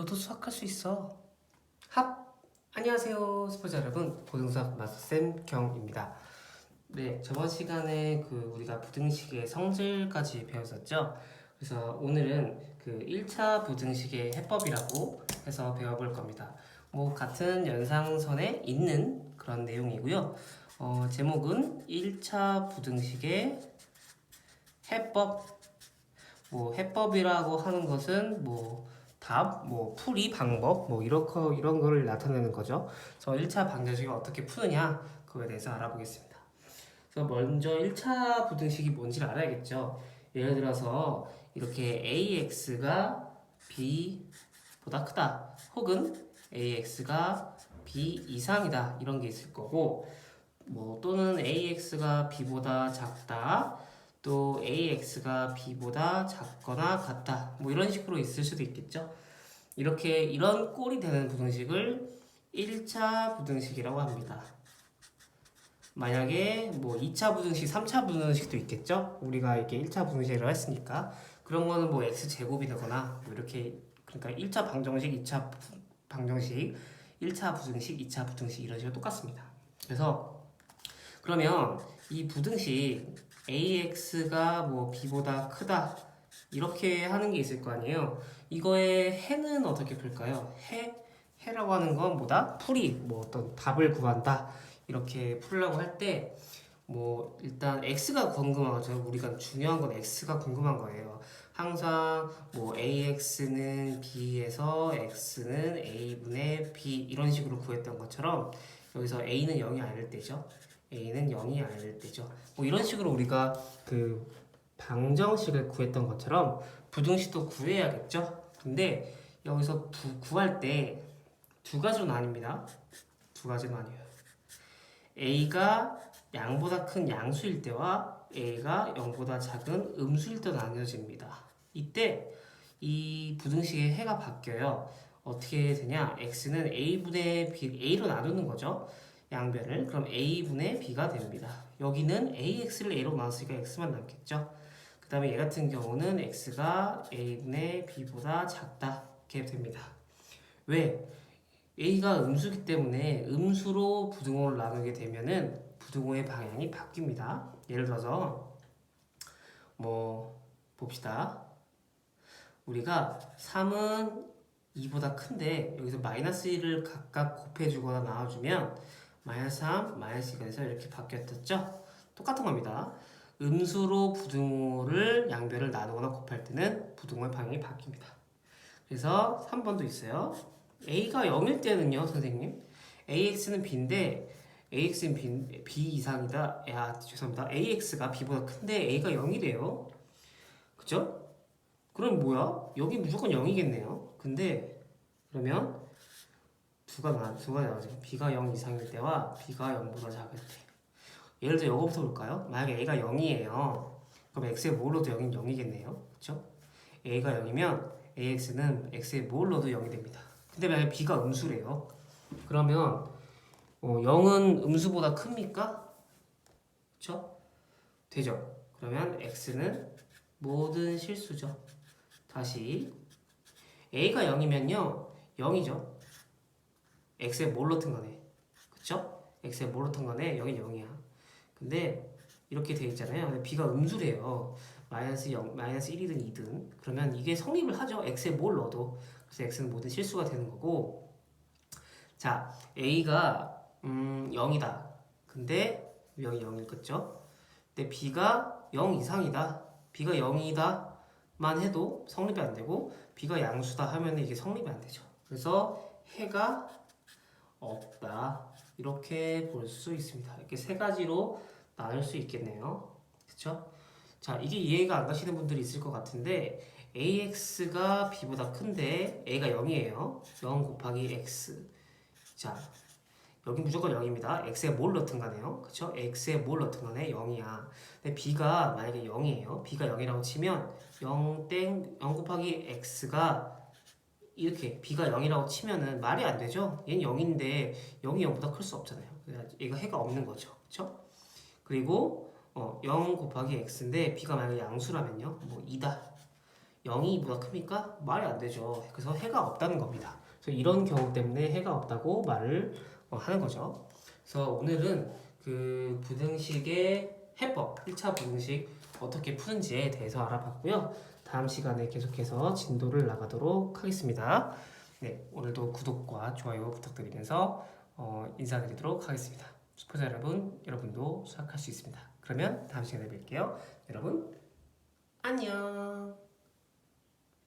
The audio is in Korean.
너도 수학할 수 있어. 합! 안녕하세요, 스포츠 여러분. 고등수학 마스쌤 경입니다. 네, 저번 시간에 그 우리가 부등식의 성질까지 배웠었죠. 그래서 오늘은 그 1차 부등식의 해법이라고 해서 배워볼 겁니다. 뭐 같은 연상선에 있는 그런 내용이고요. 어, 제목은 1차 부등식의 해법. 뭐 해법이라고 하는 것은 뭐 답, 뭐 풀이 방법, 뭐거 이런 거를 나타내는 거죠. 그래서 1차 방정식을 어떻게 푸느냐 그거에 대해서 알아보겠습니다. 그래서 먼저 1차 부등식이 뭔지를 알아야겠죠. 예를 들어서 이렇게 ax가 b보다 크다, 혹은 ax가 b 이상이다 이런 게 있을 거고, 뭐 또는 ax가 b보다 작다. 또 AX가 B보다 작거나 같다. 뭐 이런 식으로 있을 수도 있겠죠. 이렇게 이런 꼴이 되는 부등식을 1차 부등식이라고 합니다. 만약에 뭐 2차 부등식, 3차 부등식도 있겠죠. 우리가 이렇게 1차 부등식이라고 했으니까 그런 거는 뭐 x 제곱이 되거나 뭐 이렇게 그러니까 1차 방정식, 2차 방정식, 1차 부등식, 2차 부등식 이런 식으로 똑같습니다. 그래서 그러면 이 부등식 AX가 뭐 B보다 크다 이렇게 하는 게 있을 거 아니에요. 이거의 해는 어떻게 풀까요? 해 해라고 하는 건 뭐다? 풀이 뭐 어떤 답을 구한다 이렇게 풀려고 할 때 뭐 일단 x가 궁금한 거죠. 우리가 중요한 건 x가 궁금한 거예요. 항상 뭐 ax는 b에서 x는 a분의 b 이런 식으로 구했던 것처럼 여기서 a는 0이 아닐 때죠. a는 0이 아닐 때죠. 뭐 이런 식으로 우리가 그 방정식을 구했던 것처럼 부등식도 구해야겠죠. 근데 여기서 부, 구할 때 두 가지로 나뉩니다. 두 가지로 나뉘어요. a가 양보다 큰 양수일 때와 a가 0보다 작은 음수일 때 나뉘어집니다. 이때 이 부등식의 해가 바뀌어요. 어떻게 되냐? x는 a분의 b, a로 나누는 거죠. 양변을 그럼 a분의 b가 됩니다. 여기는 ax를 a로 나눴으니까 x만 남겠죠. 그 다음에 얘 같은 경우는 x가 a분의 b보다 작다 이렇게 됩니다. 왜? a가 음수기 때문에 음수로 부등호를 나누게 되면은 부등호의 방향이 바뀝니다. 예를 들어서 뭐 봅시다. 우리가 3은 2보다 큰데 여기서 마이너스 1을 각각 곱해주거나 나눠주면 마이너스 3, 마이너스 2가 돼서 이렇게 바뀌었죠? 똑같은 겁니다. 음수로 부등호를 양변을 나누거나 곱할 때는 부등호의 방향이 바뀝니다. 그래서 3번도 있어요. a가 0일 때는요, 선생님. ax는 b인데 ax는 b, b 이상이다. 야, 죄송합니다. ax가 b보다 큰데 a가 0이래요. 그죠? 그럼 뭐야? 여기 무조건 0이겠네요. 근데 그러면 두가 나 두가 나오죠. b가 0 이상일 때와 b가 0보다 작을 때. 예를 들어 이거부터 볼까요? 만약에 a가 0이에요. 그럼 x의 뭘 넣어도 0인 0이겠네요. 그렇죠? a가 0이면 ax는 x의 뭘 넣어도 0이 됩니다. 근데 만약에 b가 음수래요. 그러면 어, 0은 음수보다 큽니까? 그렇죠? 되죠. 그러면 x는 모든 실수죠. 다시 a가 0이면요. 0이죠. x에 뭘 넣든 간에 그쵸? x에 뭘 넣든 간에 여기 0이야 근데 이렇게 돼 있잖아요. b가 음수래요. 마이너스 0, 마이너스 1이든 2든. 그러면 이게 성립을 하죠. X에 뭘 넣어도. 그래서 x는 모든 실수가 되는 거고. 자 a가 음 0이다. 근데 0이 0일 거죠? 근데 b가 0 이상이다. B가 0이다 만 해도 성립이 안 되고 b가 양수다 하면 이게 성립이 안 되죠. 그래서 해가 없다 이렇게 볼 수 있습니다. 이렇게 세 가지로 나눌 수 있겠네요. 그렇죠? 자 이게 이해가 안 가시는 분들이 있을 것 같은데 ax가 b보다 큰데 a가 0이에요. 0 곱하기 x 자 여기 무조건 0입니다. x에 뭘 넣든 간에요. 그쵸? x에 뭘 넣든 간에 0이야. 근데 b가 만약에 0이에요. b가 0이라고 치면 0 땡, 0 곱하기 x가 이렇게 b가 0이라고 치면은 말이 안 되죠. 얘는 0인데 0이 0보다 클 수 없잖아요. 얘가 해가 없는 거죠. 그렇죠? 그리고 어, 0 곱하기 x인데 b가 만약에 양수라면요. 뭐 2다. 0이 보다 크니까 말이 안 되죠. 그래서 해가 없다는 겁니다. 그래서 이런 경우 때문에 해가 없다고 말을 어, 하는 거죠. 그래서 오늘은 그 부등식의 해법, 1차 부등식 어떻게 푸는지에 대해서 알아봤고요. 다음 시간에 계속해서 진도를 나가도록 하겠습니다. 네, 오늘도 구독과 좋아요 부탁드리면서 어, 인사드리도록 하겠습니다. 스포자 여러분, 여러분도 수학할 수 있습니다. 그러면 다음 시간에 뵐게요. 여러분, 안녕.